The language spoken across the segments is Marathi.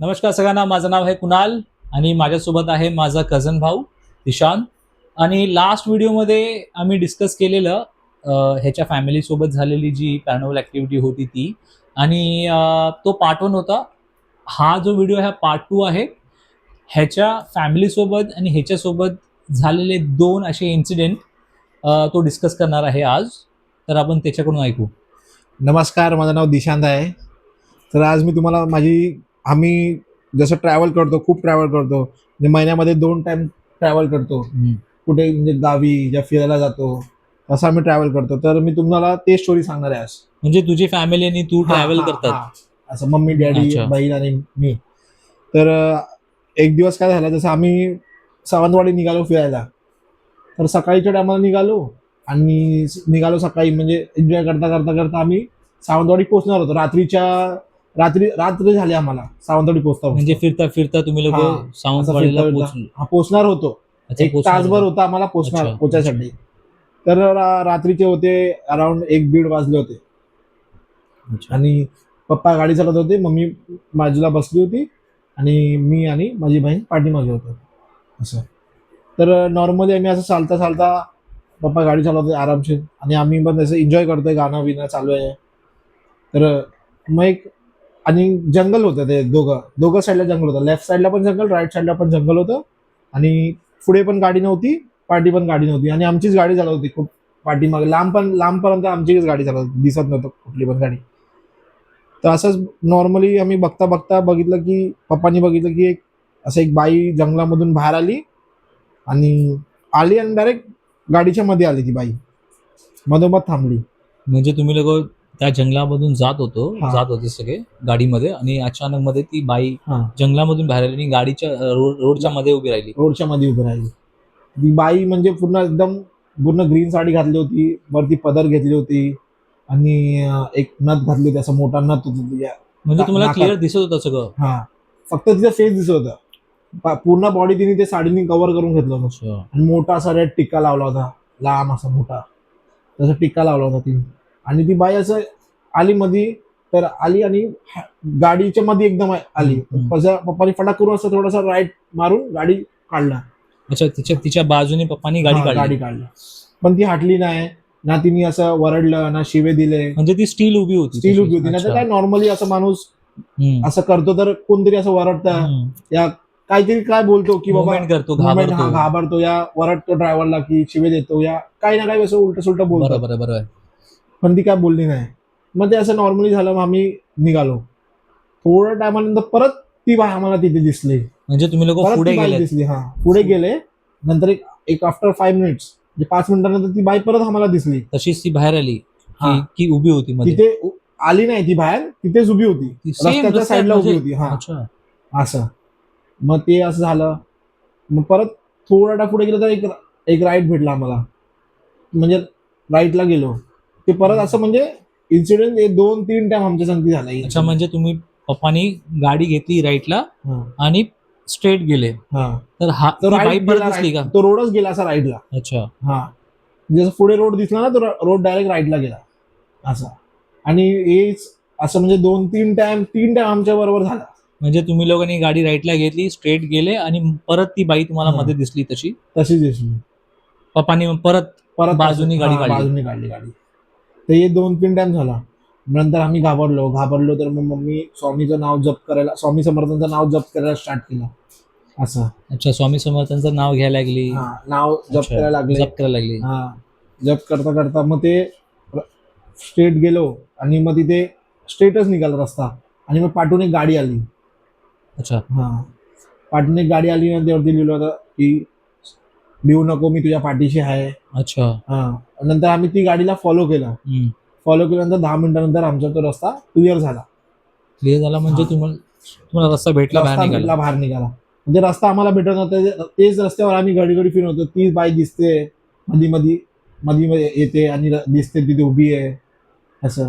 नमस्कार सगळ्यांना माझं नाव आहे कुणाल आणि माझ्यासोबत आहे माझा कझन भाऊ ईशान आणि लास्ट व्हिडिओमध्ये आम्ही डिस्कस केलेलं ह्याच्या फॅमिलीसोबत झालेली जी पॅनोवल ॲक्टिव्हिटी होती ती. आणि तो पार्ट वन होता. हा जो व्हिडिओ हा पार्ट टू आहे. ह्याच्या फॅमिलीसोबत आणि ह्याच्यासोबत झालेले दोन असे इन्सिडेंट तो डिस्कस करणार आहे आज. तर आपण त्याच्याकडून ऐकू. नमस्कार माझं नाव दिशांत आहे. तर आज मी तुम्हाला माझी आम्ही जसं ट्रॅव्हल करतो खूप ट्रॅव्हल करतो. म्हणजे महिन्यामध्ये दोन टाइम ट्रॅव्हल करतो. कुठे म्हणजे गावी ज्या फिरायला जातो असं आम्ही ट्रॅव्हल करतो. तर मी तुम्हाला ते स्टोरी सांगणार आहे आज. म्हणजे तुझी फॅमिली आणि तू ट्रॅव्हल करतात. असं मम्मी डॅडी अच्छा. बहीण आणि मी. तर अं, एक दिवस काय झालं जसं आम्ही सावंतवाडी निघालो फिरायला. तर सकाळीच्या टायमाला निघालो आणि स- निघालो सकाळी. म्हणजे एन्जॉय करता करता करता आम्ही सावंतवाडी पोहोचणार होतो. रात्रीच्या रात्री रात्र झाली आम्हाला. सावंतवाडी पोहोचता म्हणजे फिरता फिरता तुम्ही लोक हा, सावंतवाडीला फिरता- पोहोचले हा पोहोचणार होतो. अच्छा, एक तासभर होते. आम्हाला पोहोचणार अच्छा. पोहोचायसाठी. तर रा- रात्रीचे होते अराउंड एक दीड वाजले होते. अच्छा. आणि पप्पा गाडी चालवत होते मम्मी बाजूला बसली होती आणि मी आणि माझी बहीण पाठीमागे होतो. असं. तर नॉर्मली आम्ही असं चालता चालता पप्पा गाडी चालवत होते आरामशीर. आणि आम्ही पण असं एन्जॉय करतोय गाणं बिणं चालू आहे. तर मग एक आणि जंगल होतं ते दोघं. दोघं साईडला जंगल होतं. लेफ्ट साईडला पण जंगल राईट साईडला पण जंगल होतं. आणि पुढे पण गाडी नव्हती पाठी पण गाडी नव्हती. आणि आमचीच गाडी चालत होती खूप पाठीमागे लांब पण लांबपर्यंत आमचीच गाडी चालत होती. दिसत नव्हतं कुठली पण गाडी. तर असंच नॉर्मली आम्ही बघता बघता बघितलं की पप्पांनी बघितलं की एक असं एक बाई जंगलामधून बाहेर आली आणि आली आणि डायरेक्ट गाडीच्या मध्ये आली ती बाई. मधोमध थांबली. म्हणजे तुम्ही लोक त्या जंगलामधून जात होतो. हा. जात होते सगळे गाडीमध्ये आणि अचानक मध्ये ती बाई हा. जंगलामधून बाहेर आली आणि गाडीच्या अं, रोड- रोडच्या मध्ये उभी राहिली. रोडच्या मध्ये उभी राहिली. ती बाई म्हणजे पूर्ण एकदम पूर्ण ग्रीन साडी घातली होती. वरती पदर घेतली होती. आणि अं, एक नथ घातली होती. असं मोठा नथ होती तिच्या म्हणजे ना- तुम्हाला. क्लिअर दिसत होतं सगळं? हा. फक्त तिचा फेस दिसत होता. पा- पूर्ण बॉडी तिने ते साडीने कव्हर करून घेतलं होतं. अच्छा. आणि मोठा असा रेड टिक्का लावला होता. लांब असा मोठा. तसा टिक्का लावला होता तिने. आणि ती बाई असं आली मधी तर आली आणि गाडीच्या मध्ये एकदम आली. पप्पानी फटाक करून असं थोडासा राईट मारून गाडी काढला. अच्छा तिच्या तिच्या बाजूने पप्पानी गाडी काढली. गाडी काढली. पण ती हटली नाही. ना तिने असं वरडलं ना शिवे दिले. म्हणजे ती स्टील उभी होती स्टील. उभी होती. ना तर अच्छा. काय नॉर्मली असं माणूस. असं करतो तर कोणतरी असं वरडतं. या काहीतरी काय बोलतो की बाबा करतो घाबरतो. घाबरतो. या वरडतो ड्रायव्हरला की शिवे देतो. या काही ना काही असं उलट सुलट बोलतो बरोबर बरोबर. पण ती काय बोलली नाही. मग ते असं नॉर्मली झालं मग आम्ही निघालो. थोड्या टायमानंतर परत ती बाई आम्हाला तिथे दिसली. म्हणजे तुम्ही लोक परत पुढे ती बाई गेले दिसली हा. पुढे गेले नंतर एक एक आफ्टर फाईव्ह मिनिट्स म्हणजे पाच मिनिटानंतर ती बाई परत आम्हाला दिसली. तशीच ती बाहेर आली हा. की की उभी होती मध्ये. तिथे उ- आली नाही ती बाहेर तिथेच उभी होती. ती same रस्त्याच्या रस्त्यात साईडला उभी म्हणजे- होती हा. अच्छा. असं. मग ते असं झालं. मग परत थोडा पुढे गेलं तर एक एक राईट भेटला आम्हाला. म्हणजे राईटला गेलो. ते परत असं म्हणजे इन्सिडेंट दोन तीन टाइम आमच्या संगती झाला. अच्छा म्हणजे तुम्ही पप्पानी गाडी घेतली राईटला आणि स्ट्रेट गेले. हा. तर हा तो परत दिसली का? रोडच गेला असा राईटला अच्छा. हा. जसं पुढे रोड दिसला ना तो रोड डायरेक्ट राईटला गेला. असा. आणि हेच असं म्हणजे दोन तीन टाइम तीन टाइम आमच्या बरोबर झाला. म्हणजे तुम्ही लोकांनी गाडी राईटला घेतली स्ट्रेट गेले आणि परत ती बाई तुम्हाला हा. मध्ये दिसली तशी? तशीच दिसली. पप्पानी परत परत बाजूनी गाडी हा, काढली. बाजूनी काढली गाडी. तर हे दोन तीन टाइम झाला. नंतर आम्ही घाबरलो. घाबरलो तर मग मम्मी स्वामीचं नाव जप करायला स्वामी समर्थांचं नाव जप करायला स्टार्ट केलं. असं. अच्छा स्वामी समर्थांचं नाव घ्यायला लागली. हा नाव जप अच्छा, करायला लागले. जप करायला लागली. हा जप करता करता मग ते स्ट्रेट गेलो आणि मग तिथे स्ट्रेटच निघाला रस्ता. आणि मग पाठून एक गाडी आली. अच्छा. हा. पाठून एक गाडी आली आणि त्यावरती लिहिलं होतं की भिवू नको मी तुझ्या पाठीशी आहे. अच्छा. हा. नंतर आम्ही ती गाडीला फॉलो केला. हम्म. फॉलो केल्यानंतर दहा मिनिटानंतर आमचा तो रस्ता क्लिअर झाला. क्लिअर झाला म्हणजे हा. तुम्हाला तुम्हाला रस्ता भेटला बाहेर रस्ता निघाला भेटला बाहेर निघाला. म्हणजे रस्ता आम्हाला भेटत नव्हता. तेच रस्त्यावर आम्ही घडी घडी फिरत होतो. ती बाई दिसते. मधी मधी मधी मध्ये येते आणि र- दिसते तिथे उभी आहे. असं.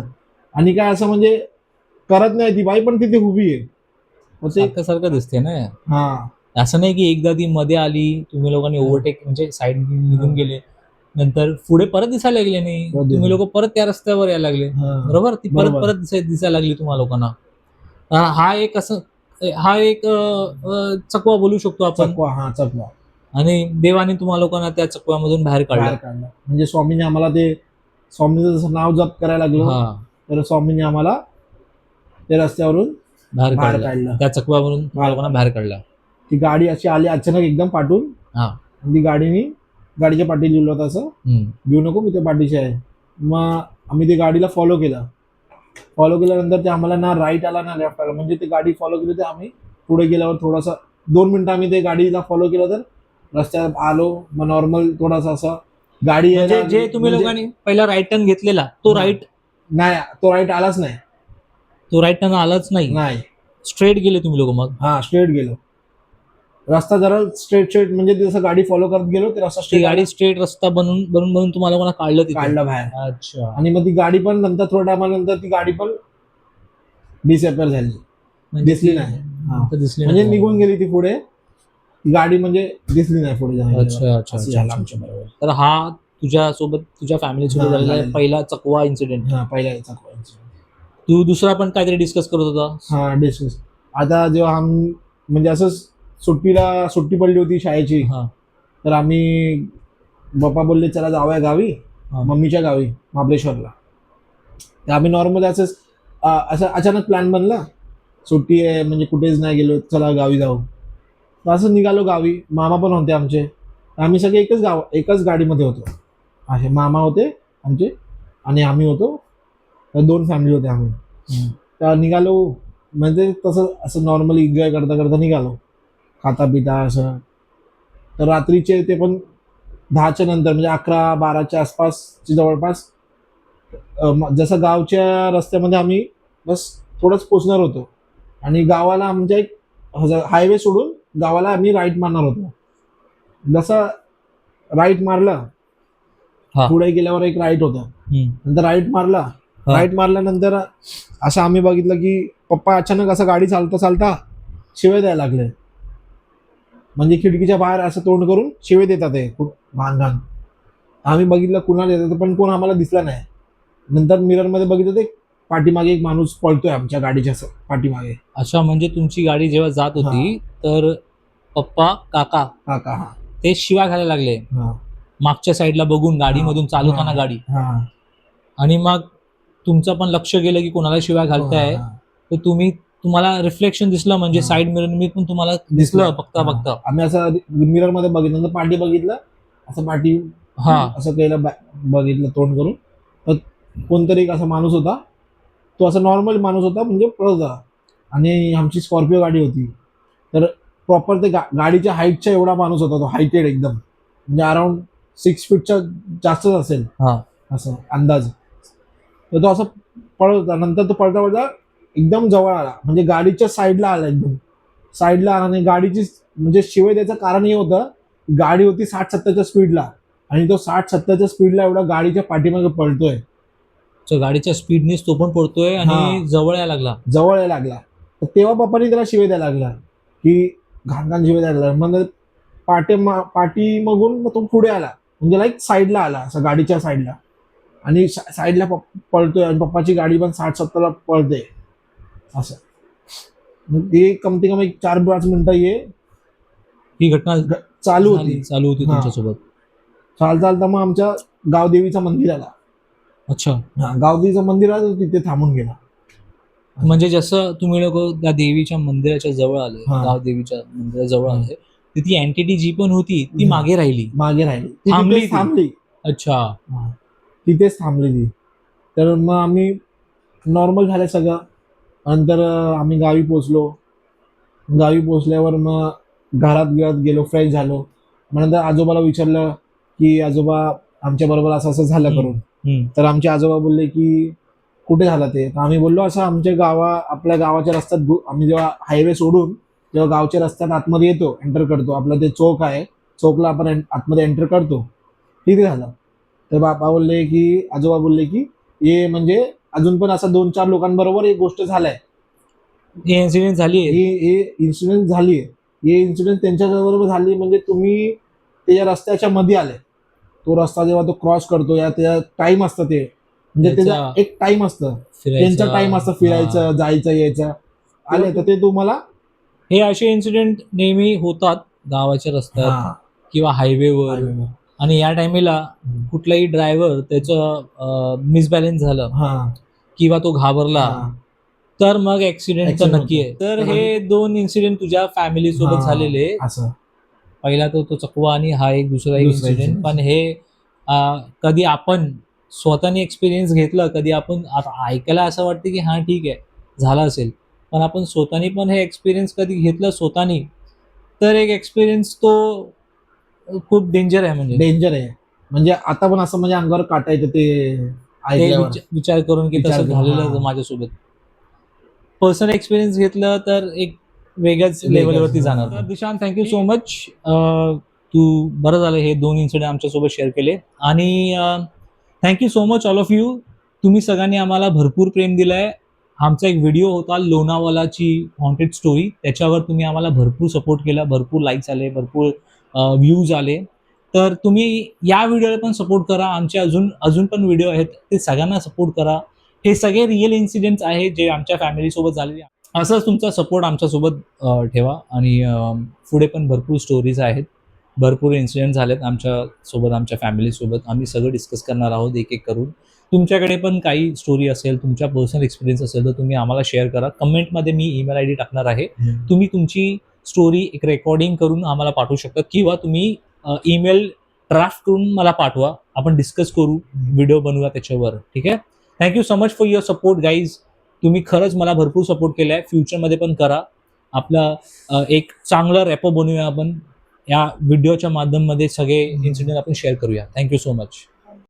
आणि काय असं म्हणजे करत नाही ती बाई पण तिथे उभी आहे. मग ते सारखं सारखं दिसते ना. हा. असं नाही की एकदा ती मध्ये आली तुम्ही लोकांनी ओव्हरटेक म्हणजे साईड निघून गेले. नंतर पुढे परत दिसायला लागले नाही. तुम्ही लोक परत त्या रस्त्यावर यायला लागले. बरोबर? ती परत. परत दिसाय दिसायला लागली तुम्हाला लोकांना. हा एक असं हा एक चकवा बोलू शकतो आपण. चकवा हा चकवा. आणि देवाने तुम्हा लोकांना त्या चकव्यामधून बाहेर बाहेर काढलं. म्हणजे स्वामींनी आम्हाला ते स्वामीचं जसं नाव जप करायला लागलो हा. तर स्वामींनी आम्हाला ते रस्त्यावरून बाहेर काढलं. त्या चकव्यावरून तुम्हा लोकांना बाहेर काढलं. ती गाडी अशी आली अचानक एकदम पाठून हा. आणि ती गाडीनी गाडीच्या पाठी लिहिलं होतं असं. घेऊ नको मी त्या पाठीशी आहे. मग आम्ही ते गाडीला फॉलो केलं. फॉलो केल्यानंतर ते आम्हाला ना राईट आला ना लेफ्ट आला. म्हणजे ते गाडी फॉलो केली तर आम्ही पुढे गेल्यावर थोडासा दोन मिनिटं आम्ही ते गाडीला फॉलो केलं तर रस्त्यात आलो मग नॉर्मल थोडासा असं गाडी म्हणजे जे तुम्ही म्हणजे- लोकांनी पहिला राईट टर्न घेतलेला तो. राईट नाही तो राईट आलाच नाही. तो राईट टर्न आलाच नाही. नाही. स्ट्रेट गेले तुम्ही लोक मग. हा स्ट्रेट गेलो. रस्ता जरा स्ट्रेट स्ट्रेट म्हणजे जसं गाडी फॉलो करत गेलो ते रस्ता ती स्ट्रेट गाडी स्ट्रेट रस्ता बनवून बनवून बनवून तुम्हाला लोकांना काढलं तिथे? काढला बाहेर. अच्छा. आणि मग ती गाडी पण नंतर थोड्या टायमानंतर ती गाडी पण डिसअपिअर झाली. म्हणजे दिसली ती- नाही. हा. दिसली म्हणजे नाही. निघून गेली ती पुढे. ती गाडी म्हणजे दिसली नाही पुढे जायला. अच्छा अच्छा असं अच्छा, झालं अच्छा आमच्या बरोबर तर हा तुझ्या सोबत तुझ्या फॅमिली सोबत हा, झालेला झालेला. पहिला चकवा इन्सिडेंट हा पहिला याचा coincidence. तू दुसरा पण काहीतरी डिस्कस करत होता? हा डिस्कस आता जेव्हा आम म्हणजे असं सुट्टीला सुट्टी पडली होती शाळेची. हा. तर आम्ही बाप्पा बोलले चला जाऊया गावी. हा. मम्मीच्या गावी महाबळेश्वरला. तर आम्ही नॉर्मली असंच अ, असं अचानक प्लॅन बनला. सुट्टी आहे म्हणजे कुठेच नाही गेलो चला गावी जाऊ. तर असं निघालो गावी. मामा पण होते आमचे. तर आम्ही सगळे एकच गाव एकच गाडीमध्ये होतो. असे मामा होते आमचे आणि आम्ही होतो. तर दोन फॅमिली होते आम्ही. हम्म. तर निघालो म्हणजे तसं असं नॉर्मली एन्जॉय करता करता निघालो. खाता पिता असं तर रात्रीचे ते पण दहाच्या नंतर म्हणजे अकरा बाराच्या आसपासची जवळपास. जसं गावच्या रस्त्यामध्ये आम्ही बस थोडंच पोचणार होतो. आणि गावाला आमच्या एक हायवे सोडून गावाला आम्ही राईट मारणार होतो. जसं राईट मारला हा. पुढे गेल्यावर एक राईट होता. नंतर राईट मारला. राईट मारल्यानंतर असं आम्ही बघितलं की पप्पा अचानक असं गाडी चालता चालता शिवे द्यायला लागले. म्हणजे खिडकीच्या बाहेर असं तोंड करून शिवे देतात ते खूप घाण घाण. आम्ही बघितलं कुणाला देतात पण कोण आम्हाला दिसला नाही. नंतर मिररमध्ये बघितलं ते पाठीमागे एक माणूस पळतोय आमच्या गाडीच्या पाठीमागे. अच्छा म्हणजे तुमची गाडी जेव्हा जात होती तर पप्पा काका काका हा. ते शिवा घालायला लागले. मागच्या साईडला बघून गाडीमधून चालवताना. गाडी. आणि मग तुमचं पण लक्ष गेलं की कोणाला शिवाय घालताय. हा. तर तुम्ही तुम्हाला रिफ्लेक्शन दिसलं म्हणजे. साईड मिरर मी पण तुम्हाला दिसलं. बघता. बघता. आम्ही असं मिररमध्ये बघितलं नंतर पाठी बघितलं असं पाठी हा. असं केलं बघितलं तोंड करून. तर कोणतरी एक असा माणूस होता तो असा नॉर्मल माणूस होता म्हणजे पळत आणि आमची स्कॉर्पिओ गाडी होती. तर प्रॉपर ते गा गाडीच्या हाईटच्या एवढा माणूस होता तो हायटेड एकदम. म्हणजे अराउंड सिक्स फीटच्या जास्तच असेल. हा. असं अंदाज. तर तो असं पळत होता. नंतर तो पळता पळता एकदम जवळ आला. म्हणजे गाडीच्या साईडला आला एकदम. साईडला आला आणि गाडीची म्हणजे शिवाय द्यायचं कारण हे होतं गाडी होती साठ सत्तरच्या स्पीडला. आणि तो साठ सत्तरच्या स्पीडला एवढा गाडीच्या पाठीमागे पळतोय. तर गाडीच्या स्पीडनेच तो पण पडतोय आणि. जवळ यायला लागला. जवळ यायला लागला. तर तेव्हा पप्पानी त्याला शिवे द्यायला लागला की घाण घाण शिवे द्यायला लागला. मग पाठी पाठी मगून मग तो पुढे आला. म्हणजे लाईक साईडला आला असं गाडीच्या साईडला. आणि साईडला पळतोय आणि पप्पाची गाडी पण साठ सत्तरला पळते. असं मग ते कमती कम एक चार पाच मिनिटं ये ही घटना चालू होती चालू होती हा. तुमच्यासोबत चाल चालता मग आमच्या गावदेवीचं मंदिर आला अच्छा हा गावदेवीचं मंदिर आलं तिथे थांबून गेला म्हणजे जसं तुम्ही लोक त्या देवीच्या मंदिराच्या जवळ आले हा. गाव देवीच्या मंदिराजवळ. आले तर ती अँटिटी जी पण होती ती हम्म. मागे राहिली मागे राहिली ती थांबली तिथेच ती. थांबली अच्छा. तिथेच थांबली ती तर मग आम्ही नॉर्मल झालं सगळं नंतर आम्ही गावी पोचलो गावी पोचल्यावर मग घरात गिरात गेलो फ्रेश झालो. मग नंतर आजोबाला विचारलं की आजोबा आमच्या बरोबर असं असं झालं. करून. तर आमचे आजोबा बोलले की कुठे झालं ते? तर आम्ही बोललो असं आमच्या गावा आपल्या गावाच्या रस्त्यात आम्ही जेव्हा हायवे सोडून जेव्हा गावच्या रस्त्यात आतमध्ये येतो एंटर करतो आपला ते चौक आहे चौकला आपण आतमध्ये एंटर करतो. तिथे झालं. तर बाबा बोलले की आजोबा बोलले की हे म्हणजे अजून पण असं दोन चार लोकांबरोबर एक गोष्ट झालाय. हे इन्सिडेंट झाली ही हे इन्सिडेंट झाली हे इन्सिडेंट त्यांच्याबरोबर झाली म्हणजे तुम्ही त्याच्या रस्त्याच्या मध्ये आले. तो रस्ता जेव्हा तो क्रॉस करतो या त्याच्या टाइम असतं ते. म्हणजे त्याचा एक टाइम असतं. त्यांचा टाइम असतं फिरायचं जायचं यायचं. आले तर ते तुम्हाला हे असे इन्सिडेंट नेहमी होतात गावाच्या रस्त्यात. किंवा हायवेवर. आणि या टायमेला कुठलाही ड्रायव्हर त्याचं मिसबॅलेन्स झालं. किंवा तो घाबरला. तर मग ऍक्सिडेंट तर नक्की आहे. तर हे दोन इन्सिडेंट तुझ्या फॅमिली सोबत. झालेले असं पहिला तो तो चकवा आणि हा एक दुसरा एक इन्सिडेंट. पण हे कधी आपण स्वतःने एक्सपिरियन्स घेतलं कधी आपण आता ऐकायला असं वाटतं की हा ठीक आहे झालं असेल पण आपण स्वतःनी पण हे एक्सपिरियन्स कधी घेतलं स्वतःनी तर एक एक्सपिरियन्स तो खूप डेंजर आहे म्हणजे डेंजर आहे म्हणजे आता पण असं म्हणजे अंगावर काटा येतं ते ते ऐकल्यावर. विच- विचार करून की विचार तसं करून, झालेलं हा. होतं माझ्यासोबत. पर्सनल एक्सपिरियन्स घेतलं तर एक वेगळ्याच वेगळंच, लेवलवरती हा. जाणार. तर Dishant thank you so much तू बरं झालं हे दोन इन्सिडेंट आमच्यासोबत शेअर केले. आणि thank you so much all of you तुम्ही सगळ्यांनी आम्हाला भरपूर प्रेम दिलंय. आमचा एक व्हिडिओ होता लोणावालाची हॉन्टेड स्टोरी त्याच्यावर तुम्ही आम्हाला भरपूर सपोर्ट केला भरपूर लाईक्स आले भरपूर व्ह्यूज आले. तर तुम्ही या व्हिडिओला पण सपोर्ट करा. आमचे अजून अजून पण व्हिडिओ आहेत. ते सगळ्यांना सपोर्ट करा. हे सगळे रिअल इन्सिडेंट्स आहेत जे आमच्या फॅमिलीसोबत झालेले. असंच तुमचा सपोर्ट आमच्यासोबत ठेवा. आणि पुढे पण भरपूर स्टोरीज आहेत. भरपूर इन्सिडेंट झालेत आमच्यासोबत आमच्या फॅमिलीसोबत आम्ही सगळं डिस्कस करणार आहोत एक एक करून. तुमच्याकडे पण काही स्टोरी असेल तुमच्या पर्सनल एक्सपिरियन्स असेल तर तुम्ही आम्हाला शेअर करा. कमेंटमध्ये मी ईमेल आय डी टाकणार आहे. तुम्ही तुमची स्टोरी एक रेकॉर्डिंग करून आम्हाला पाठवू शकता. किंवा तुम्ही ईमेल ड्राफ्ट करून मला पाठवा. आपण डिस्कस करू. व्हिडिओ बनवूया त्याच्यावर. ठीक आहे? Thank you so much for your support guys तुम्ही खरंच मला भरपूर सपोर्ट केला आहे फ्युचरमध्ये पण करा. आपला एक चांगला रॅपो बनवूया आपण. या व्हिडिओच्या माध्यमामध्ये सगळे इन्सिडेंट आपण शेअर करूया. Thank you so much